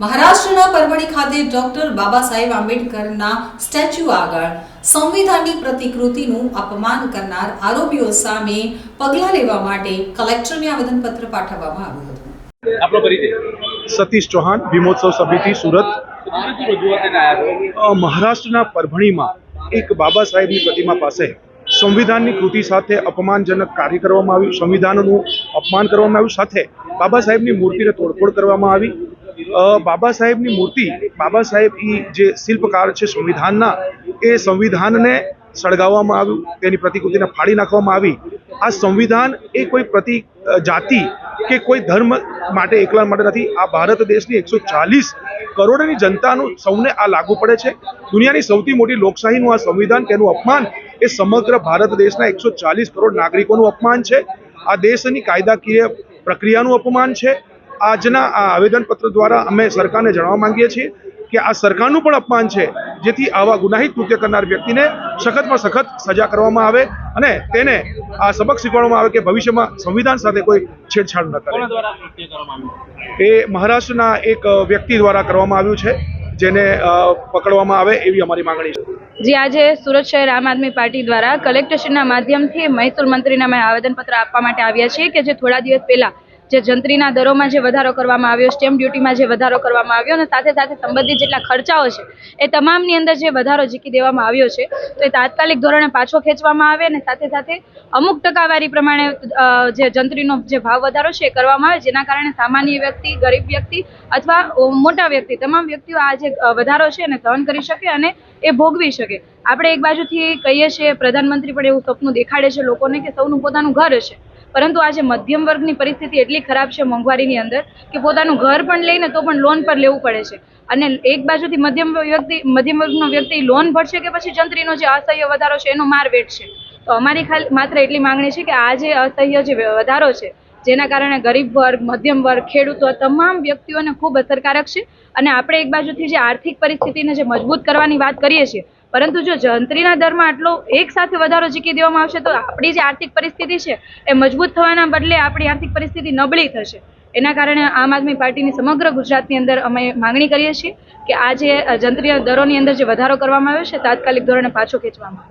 મહારાષ્ટ્રના પરવડી ખાતે ડોક્ટર બાબા સાહેબ આંબેડકરના સ્ટેચ્યુ આગળ સંવિધાનની પ્રતિકૃતિનું અપમાન કરનાર આરોપીઓ સામે પગલાં લેવા માટે કલેક્ટરને આવેદનપત્ર પાઠવવામાં આવ્યું હતું. આપણો પરિચય? સતીશ ચૌહાણ ભીમોત્સવ સમિતિ સુરત. મહારાષ્ટ્રના પરભણીમાં એક બાબા સાહેબની પ્રતિમા પાસે સંવિધાનની કૃતિ સાથે અપમાનજનક કાર્ય કરવામાં આવ્યું સંવિધાનનું અપમાન કરવામાં આવ્યું સાથે બાબા સાહેબની મૂર્તિને તોડફોડ કરવામાં આવી. બાબા સાહેબની મૂર્તિ, બાબા સાહેબ એ જે શિલ્પકાર છે સંવિધાનના, એ સંવિધાનને સળગાવવામાં આવ્યું, તેની પ્રતિકૃતિને ફાડી નાખવામાં આવી. આ સંવિધાન એ કોઈ પ્રતિ જાતિ કે કોઈ ધર્મ માટે એકલા માટે નથી. આ ભારત દેશની એકસો ચાલીસ કરોડની જનતાનું સૌને આ લાગુ પડે છે. દુનિયાની સૌથી મોટી લોકશાહીનું આ સંવિધાન, તેનું અપમાન, એ સમગ્ર ભારત દેશના એકસો ચાલીસ કરોડ નાગરિકોનું અપમાન છે. આ દેશની કાયદાકીય પ્રક્રિયાનું અપમાન છે. આજના આ આવેદનપત્ર દ્વારા અમે સરકારને જણાવવા માંગીએ છીએ કે આ સરકારનું પણ અપમાન છે જેથી આવા ગુનાહિત કૃત્ય કરનાર વ્યક્તિને સખતમાં સખત સજા કરવામાં આવે અને તેને આ સબક શીખવાડવામાં આવે કે ભવિષ્યમાં સંવિધાન સાથે કોઈ છેડછાડ ન કરે. એ મહારાષ્ટ્રના એક વ્યક્તિ દ્વારા કરવામાં આવ્યું છે જેને પકડવામાં આવે એવી અમારી માંગણી છે. જે આજે સુરત શહેર આમ આદમી પાર્ટી દ્વારા કલેક્ટરશ્રીના માધ્યમથી મહેસૂલ મંત્રીને અમે આવેદનપત્ર આપવા માટે આવ્યા છીએ કે જે થોડા દિવસ પહેલા જે જંત્રીના દરોમાં જે વધારો કરવામાં આવ્યો, સ્ટેમ્પ ડ્યુટીમાં જે વધારો કરવામાં આવ્યો અને સાથે સાથે સંબંધિત જેટલા ખર્ચાઓ છે, એ તમામની અંદર જે વધારો ઝીકી દેવામાં આવ્યો છે, તો એ તાત્કાલિક ધોરણે પાછો ખેંચવામાં આવે અને સાથે સાથે અમુક ટકાવારી પ્રમાણે જે જંત્રીનો જે ભાવ વધારો છે એ કરવામાં આવે, જેના કારણે સામાન્ય વ્યક્તિ, ગરીબ વ્યક્તિ અથવા મોટા વ્યક્તિ, તમામ વ્યક્તિઓ આ જે વધારો છે એને સહન કરી શકે અને એ ભોગવી શકે. આપણે એક બાજુથી કહીએ છીએ, પ્રધાનમંત્રી પણ એવું સપનું દેખાડે છે લોકોને કે સૌનું પોતાનું ઘર હશે. પરંતુ આજે મધ્યમ વર્ગની પરિસ્થિતિ એટલી ખરાબ છે મોંઘવારીની અંદર કે પોતાનું ઘર પણ લઈને તો પણ લોન પર લેવું પડે છે. અને એક બાજુથી મધ્યમ વ્યક્તિ, મધ્યમ વર્ગનો વ્યક્તિ લોન ભરશે કે પછી જંત્રીનો જે અસહ્ય વધારો છે એનો માર વેઠશે. તો અમારી ખાલી માત્ર એટલી માંગણી છે કે આ જે અસહ્ય જે વધારો છે, જેના કારણે ગરીબ વર્ગ, મધ્યમ વર્ગ, ખેડૂતો તમામ વ્યક્તિઓને ખૂબ અસરકારક છે. અને આપણે એક બાજુથી જે આર્થિક પરિસ્થિતિને જે મજબૂત કરવાની વાત કરીએ છીએ પરંતુ જો જંત્રીના દરમાં આટલો એક સાથે વધારો ઝીકી દેવામાં આવશે તો આપણી જે આર્થિક પરિસ્થિતિ છે એ મજબૂત થવાના બદલે આપણી આર્થિક પરિસ્થિતિ નબળી થશે. એના કારણે આમ આદમી પાર્ટીની સમગ્ર ગુજરાતની અંદર અમે માંગણી કરીએ છીએ કે આ જે જંત્રીના દરોની અંદર જે વધારો કરવામાં આવ્યો છે, તાત્કાલિક ધોરણે પાછો ખેંચવામાં આવે.